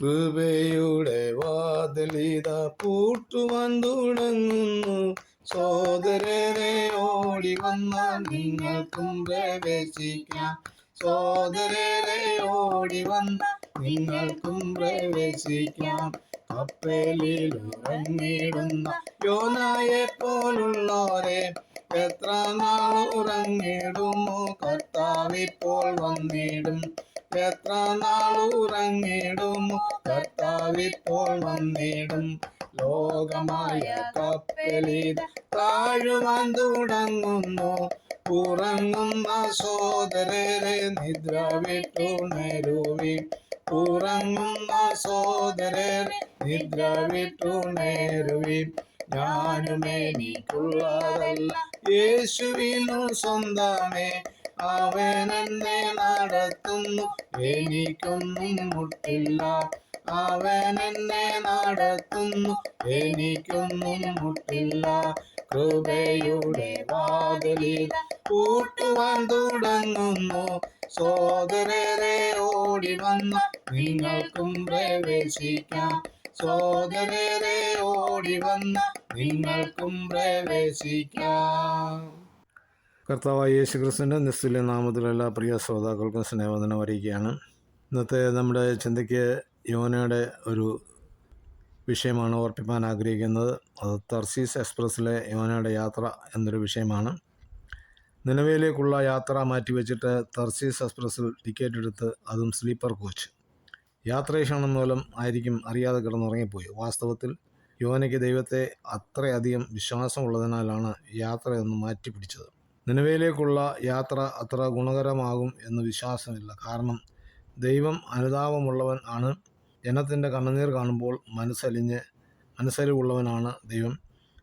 കൃപയുടെ വാതിലിത പൂട്ടുവാൻ തുടങ്ങുന്നു സോദരരെ ഓടി വന്നാൽ നിങ്ങൾക്കും പ്രവേശിക്കാം. സോദരരെ ഓടി വന്നാൽ നിങ്ങൾക്കും പ്രവേശിക്കാം. കപ്പലിൽ ഉറങ്ങിടുന്ന യോനായെ പോലുള്ളവരെ എത്ര നാൾ ഉറങ്ങിടുമോ? കർത്താവിപ്പോൾ വന്നിടും. എത്ര നാൾ കർത്താവിപ്പോൾ വന്നിടും. ലോകമായ കപ്പലിൽ താഴുവാൻ തുടങ്ങുന്നു ഉറങ്ങുന്ന സോദരരെ നിദ്ര വിട്ടുണരുവി ഉറങ്ങുന്ന സോദരരെ നിദ്ര വിട്ടുണരുവി ഞാനും എനിക്കുള്ളതല്ല യേശുവിനു സ്വന്തമേ. അവൻ എന്നെ നടത്തുന്നു. എനിക്കൊന്നും മുട്ടില്ല. അവൻ എന്നെ നടത്തുന്നു. എനിക്കൊന്നും മുട്ടില്ല. കൃപയുടെ വാതിലിൽ കൂട്ടുവാൻ തുടങ്ങുന്നു. സോദരരെ ഓടി വന്ന നിങ്ങൾക്കും പ്രവേശിക്കാം. സോദരരെ ഓടി വന്ന നിങ്ങൾക്കും പ്രവേശിക്കാം. കർത്താവായ യേശു ക്രിസ്തുവിന്റെ നിസ്തുല്യ നാമത്തിലുള്ള പ്രിയ ശ്രോതാക്കൾക്കും സ്നേഹവന്ദനം അറിയിക്കുകയാണ്. ഇന്നത്തെ നമ്മുടെ ചിന്തയ്ക്ക് യോനയുടെ ഒരു വിഷയമാണ് ഓർപ്പിക്കാൻ ആഗ്രഹിക്കുന്നത്. അത് തർസീസ് എക്സ്പ്രസ്സിലെ യോനയുടെ യാത്ര എന്നൊരു വിഷയമാണ്. നിലവിലേക്കുള്ള യാത്ര മാറ്റിവെച്ചിട്ട് തർസീസ് എക്സ്പ്രസ്സിൽ ടിക്കറ്റ് എടുത്ത് അതും സ്ലീപ്പർ കോച്ച്. യാത്രക്ഷണം മൂലം ആയിരിക്കും അറിയാതെ കിടന്നുറങ്ങിപ്പോയി. വാസ്തവത്തിൽ യോനയ്ക്ക് ദൈവത്തെ അത്രയധികം വിശ്വാസമുള്ളതിനാലാണ് യാത്രയൊന്ന് മാറ്റിപ്പിടിച്ചത്. നിലവിലേക്കുള്ള യാത്ര അത്ര ഗുണകരമാകും എന്ന് വിശ്വാസമില്ല. കാരണം ദൈവം അനുതാപമുള്ളവൻ ആണ്. ജനത്തിന്റെ കണ്ണുനീർ കാണുമ്പോൾ മനസ്സലിഞ്ഞ് മനസ്സലിവുള്ളവനാണ് ദൈവം.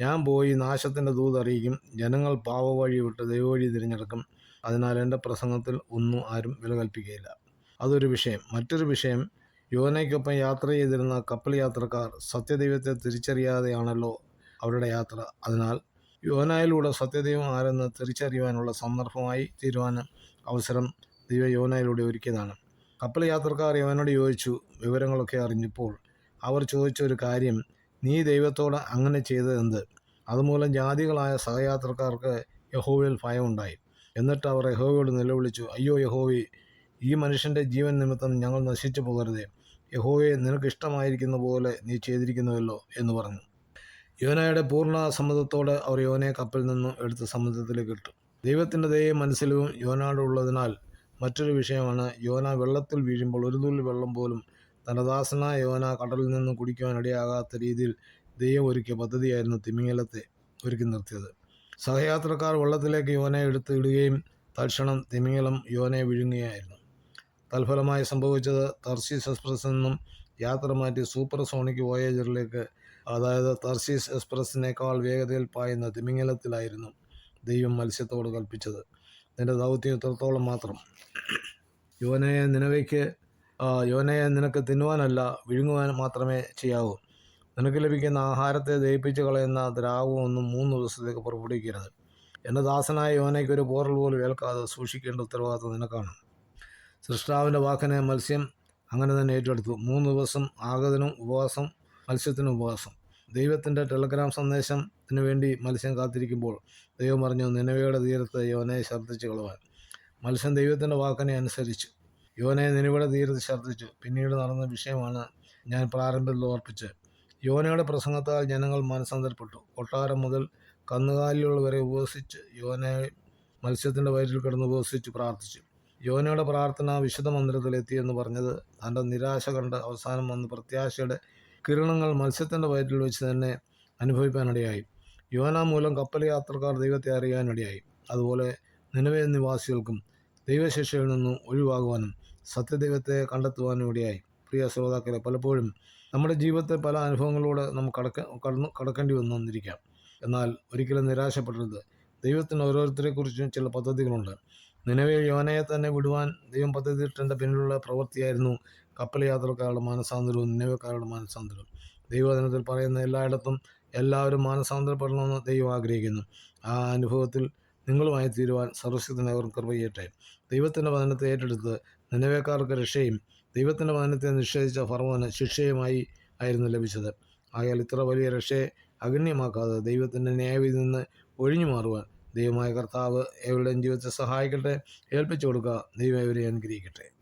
ഞാൻ പോയി നാശത്തിന്റെ ദൂത് അറിയിക്കും. ജനങ്ങൾ പാവവഴി വിട്ട് ദൈവവഴി തിരഞ്ഞെടുക്കും. അതിനാൽ എന്റെ പ്രസംഗത്തിൽ ഒന്നും ആരും വില കൽപ്പിക്കുകയില്ല അതൊരു വിഷയം. മറ്റൊരു വിഷയം യോനയ്ക്കൊപ്പം യാത്ര ചെയ്തിരുന്ന കപ്പൽ യാത്രക്കാർ സത്യദൈവത്തെ തിരിച്ചറിയാതെയാണല്ലോ അവരുടെ യാത്ര. അതിനാൽ യോനായിലൂടെ സത്യദൈവം ആരെന്ന് തിരിച്ചറിയുവാനുള്ള സന്ദർഭമായി തീരുവാനും അവസരം ദൈവ യോനായിലൂടെ ഒരുക്കിയതാണ്. കപ്പൽ യാത്രക്കാർ യോനോട് ചോദിച്ചു വിവരങ്ങളൊക്കെ അറിഞ്ഞപ്പോൾ അവർ ചോദിച്ച ഒരു കാര്യം നീ ദൈവത്തോട് അങ്ങനെ ചെയ്തതെന്ത് അതുമൂലം ജാതികളായ സഹയാത്രക്കാർക്ക് യഹോവയിൽ ഭയമുണ്ടായി. എന്നിട്ട് അവർ യഹോവയോട് നിലവിളിച്ചു അയ്യോ യഹോവി ഈ മനുഷ്യന്റെ ജീവൻ നിമിത്തം ഞങ്ങൾ നശിച്ചു പോകരുതേ. യഹോവയെ നിനക്കിഷ്ടമായിരിക്കുന്ന പോലെ നീ ചെയ്തിരിക്കുന്നുവല്ലോ എന്ന് പറഞ്ഞു. യോനയുടെ പൂർണ സമ്മതത്തോടെ അവർ യോനയെ കപ്പലിൽ നിന്നും എടുത്ത് സമുദ്രത്തിലേക്ക് ഇട്ടു. ദൈവത്തിന്റെ ദയയും മനസ്സിലും യോനയോട് ഉള്ളതിനാൽ മറ്റൊരു വിഷയമാണ് യോന വെള്ളത്തിൽ വീഴുമ്പോൾ ഒരു തുള്ളി വെള്ളം പോലും തന്റെ ദാസനായ യോന കടലിൽ നിന്നും കുടിക്കുവാൻ ഇടയാകാത്ത രീതിയിൽ ദൈവം ഒരുക്കിയ പദ്ധതിയായിരുന്നു തിമിംഗലത്തെ ഒരുക്കി നിർത്തിയത്. സഹയാത്രക്കാർ വെള്ളത്തിലേക്ക് യോനയെ എടുത്ത് ഇടുകയും തൽക്ഷണം തിമിംഗലം യോനയെ വിഴുങ്ങുകയായിരുന്നു. തൽഫലമായി സംഭവിച്ചത് തർസീസ് എക്സ്പ്രസ്സിൽ നിന്നും യാത്ര മാറ്റി സൂപ്പർ സോണിക് വോയേജറിലേക്ക് അതായത് തർശീസ് എക്സ്പ്രസ്സിനേക്കാൾ വേഗതയിൽ പായുന്ന തിമിംഗലത്തിലായിരുന്നു ദൈവം മത്സ്യത്തോട് കൽപ്പിച്ചത്. നിന്റെ ദൗത്യം ഇത്രത്തോളം മാത്രം. യോനയെ നിലവയ്ക്ക് യോനയെ നിനക്ക് തിന്നുവാനല്ല വിഴുങ്ങുവാൻ മാത്രമേ ചെയ്യാവൂ. നിനക്ക് ലഭിക്കുന്ന ആഹാരത്തെ ദഹിപ്പിച്ച് കളയുന്ന ദ്രാവമൊന്നും മൂന്ന് ദിവസത്തേക്ക് പുറപ്പെടുവിക്കരുത്. എന്റെ ദാസനായ യോനയ്ക്ക് ഒരു പോറൽ പോലും ഏൽക്കാതെ സൂക്ഷിക്കേണ്ട ഉത്തരവാദിത്വം നിനക്കാണ്. സൃഷ്ടാവിന്റെ വാക്കിനെ മത്സ്യം അങ്ങനെ തന്നെ ഏറ്റെടുത്തു. മൂന്ന് ദിവസം ആഗതനും ഉപവാസം മത്സ്യത്തിനും ഉപവാസം. ദൈവത്തിന്റെ ടെലഗ്രാം സന്ദേശത്തിന് വേണ്ടി മത്സ്യം കാത്തിരിക്കുമ്പോൾ ദൈവം പറഞ്ഞു നിലവയുടെ തീരത്ത് യോനയെ ഛർദ്ദിച്ച് കളവാൻ മത്സ്യം ദൈവത്തിന്റെ വാക്കിനെ അനുസരിച്ചു. യോനയെ നിലവിടെ തീരത്ത് ഛർദ്ദിച്ചു പിന്നീട് നടന്ന വിഷയമാണ് ഞാൻ പ്രാരംഭത്തിൽ ഓർപ്പിച്ച് യോനയുടെ പ്രസംഗത്താൽ ജനങ്ങൾ മനസ്സന്തരപ്പെട്ടു. കൊട്ടാരം മുതൽ കന്നുകാലികൾ വരെ ഉപവസിച്ച് യോനയെ മത്സ്യത്തിന്റെ വയറ്റിൽ കിടന്ന് ഉപവസിച്ച് പ്രാർത്ഥിച്ചു. യോനയുടെ പ്രാർത്ഥന വിശുദ്ധ മന്ദിരത്തിലെത്തിയെന്ന് പറഞ്ഞത് തന്റെ നിരാശ കണ്ട് അവസാനം വന്ന് പ്രത്യാശയുടെ കിരണങ്ങൾ മത്സ്യത്തിന്റെ വയറ്റിൽ വെച്ച് തന്നെ അനുഭവിക്കാനിടയായി യോന മൂലം കപ്പൽ യാത്രക്കാർ ദൈവത്തെ അറിയാനിടയായി. അതുപോലെ നിലവേ നിവാസികൾക്കും ദൈവശിക്ഷയിൽ നിന്നും ഒഴിവാകുവാനും സത്യദൈവത്തെ കണ്ടെത്തുവാനും ഇടയായി. പ്രിയ ശ്രോതാക്കളെ പലപ്പോഴും നമ്മുടെ ജീവിതത്തെ പല അനുഭവങ്ങളിലൂടെ നമുക്ക് കടക്ക കടന്നു കടക്കേണ്ടി വന്നു വന്നിരിക്കാം. എന്നാൽ ഒരിക്കലും നിരാശപ്പെടരുത്. ദൈവത്തിന് ഓരോരുത്തരെക്കുറിച്ചും ചില പദ്ധതികളുണ്ട്. നിലവിൽ യോനയെ തന്നെ വിടുവാൻ ദൈവം പദ്ധതിയിട്ടതിന്റെ പിന്നിലുള്ള പ്രവൃത്തിയായിരുന്നു കപ്പൽ യാത്രക്കാരുടെ മാനസാന്തരവും നിന്നവക്കാരുടെ മാനസാന്തരവും. ദൈവവചനത്തിൽ പറയുന്ന എല്ലായിടത്തും എല്ലാവരും മാനസാന്തരപ്പെടണമെന്ന് ദൈവം ആഗ്രഹിക്കുന്നു. ആ അനുഭവത്തിൽ നിങ്ങളുമായി തീരുവാൻ സർവശക്തനവർ കൃപ കൃപയ്യട്ടെ ദൈവത്തിന്റെ വചനത്തെ ഏറ്റെടുത്ത് നിലവേക്കാർക്ക് രക്ഷയും ദൈവത്തിന്റെ വചനത്തെ നിഷേധിച്ച ഫർമോന് ശിക്ഷയുമായി ആയിരുന്നു ലഭിച്ചത്. ആയാൽ ഇത്ര വലിയ രക്ഷയെ അഗണ്യമാക്കാതെ ദൈവത്തിന്റെ ന്യായവിധി നിന്ന് ഒഴിഞ്ഞു മാറുവാൻ ദൈവമായ കർത്താവ് എവരുടെയും ജീവിതത്തെ സഹായിക്കട്ടെ ഏൽപ്പിച്ചു കൊടുക്കുക ദൈവം എവരെ അനുഗ്രഹിക്കട്ടെ.